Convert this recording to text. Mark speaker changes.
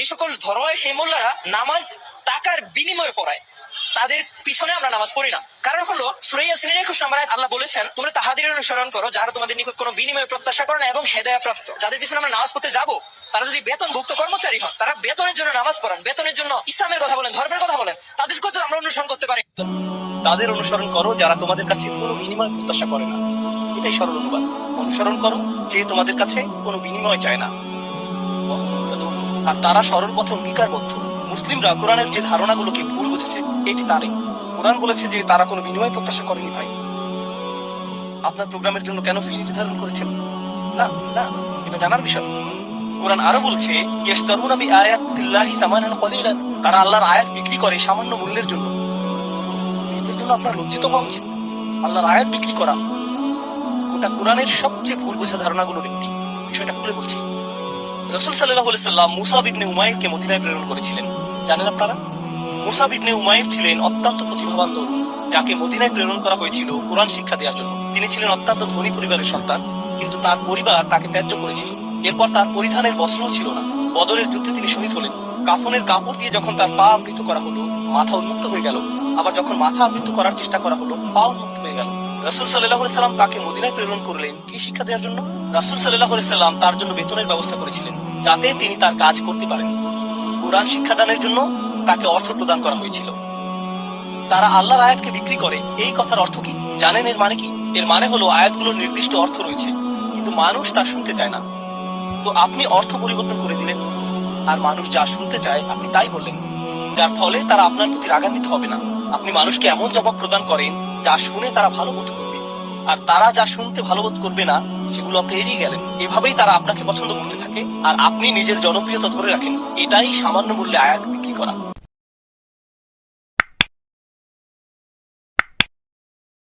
Speaker 1: যে সকল ধর্মের সেই মোল্লারা নামাজ টাকার বিনিময়ে পড়ায়। তাদের পিছনে আমরা নামাজ পড়ি না। কারণ হলো সুরাইয়া সিনের একুশ নম্বর আল্লাহ বলেছেন, তোমরা তাহাদের অনুসরণ করো যারা তোমাদের নিকট কোনো বিনিময় প্রত্যাশা করে না এবং হেদায়া প্রাপ্ত যাদের পিছনে আমরা নামাজ পড়তে যাব, তারা যদি বেতনভুক্ত কর্মচারী হন, তারা বেতনের জন্য নামাজ পড়ান, বেতনের জন্য ইসলামের কথা বলেন, ধর্মের কথা বলেন, তাদেরকেও তো আমরা অনুসরণ করতে পারি।
Speaker 2: তাদের অনুসরণ করো, যারা তোমাদের কাছে কোনো বিনিময় প্রত্যাশা করে না। এটাই সরল অনুবাদ। অনুসরণ করো, যে তোমাদের কাছে কোনো বিনিময় চায় না। আর তারা সরল পথে অঙ্গীকারবদ্ধ। মুসলিমরা কোরআনের যে ধারণাগুলোকে ভুল বুঝেছে, এটি তারই। কোরআন বলেছে যে তারা কোনো বিনিময় প্রত্যাশা করেনি ভাই। আপনার প্রোগ্রামের জন্য কেন ফি নির্ধারণ করেছেন? না না, এটা জানার বিষয়। কোরআন আরও বলছে সামানান কলিলান। তারা আল্লাহর আয়াত বিক্রি করে সামান্য মূল্যের জন্য। এদের জন্য আপনার লজ্জিত হওয়া উচিত। আল্লাহর আয়াত বিক্রি করা। গোটা কোরআনের সবচেয়ে ভুল বোঝা ধারণাগুলোর একটি বিষয়টা খুলে বলছি। রসুল সাল্লাহ সাল্লাম মুসাব ইবনে উমাইরকে মদিনায় প্রেরণ করেছিলেন। জানেন আপনারা? মুসাব ইবনে উমাইর ছিলেন অত্যন্ত প্রতিভাবান তরুণ যাকে মদিনায় প্রেরণ করা হয়েছিল কোরআন শিক্ষা দেওয়ার জন্য। তিনি ছিলেন অত্যন্ত ধনী পরিবারের সন্তান, কিন্তু তার পরিবার তাকে ত্যায্য করেছিল। এরপর তার পরিধানের বস্ত্রও ছিল না। বদরের যুদ্ধে তিনি শহীদ হলেন। কাফনের কাপড় দিয়ে যখন তার পা আবৃত করা হলো, মাথা উন্মুক্ত হয়ে গেল। আবার যখন মাথা আবৃত করার চেষ্টা করা হলো পা উন্মুক্ত হয়ে গেল। রাসুল সাল্লাহ সাল্লাম তাকে মদিনায় প্রেরণ করলেন। কি শিক্ষা দেওয়ার জন্য? রাসুল সাল্লাহ সাল্লাম তার জন্য বেতনের ব্যবস্থা করেছিলেন, যাতে তিনি তার কাজ করতে পারেন। কোরআন শিক্ষাদানের জন্য তাকে অর্থ প্রদান করা হয়েছিল। তারা আল্লাহর আয়াতকে বিক্রি করে। এই কথার অর্থ কি? জানেন এর মানে কি? এর মানে হলো আয়াতগুলোর নির্দিষ্ট অর্থ রয়েছে, কিন্তু মানুষ তা শুনতে চায় না। তো আপনি অর্থ পরিবর্তন করে দিলেন, আর মানুষ যা শুনতে চায় আপনি তাই বললেন, যার ফলে তারা আপনার প্রতি রাগান্বিত হবে না। আপনি মানুষকে এমন জবাব প্রদান করেন, যা শুনে তারা ভালো বোধ করবে। আর তারা যা শুনতে ভালো বোধ করবে না, সেগুলো আপনি এড়িয়ে গেলেন। এভাবেই তারা আপনাকে পছন্দ করতে থাকে, আর আপনি নিজের জনপ্রিয়তা ধরে রাখেন। এটাই সামান্য মূল্যে আয়াত বিক্রি করা।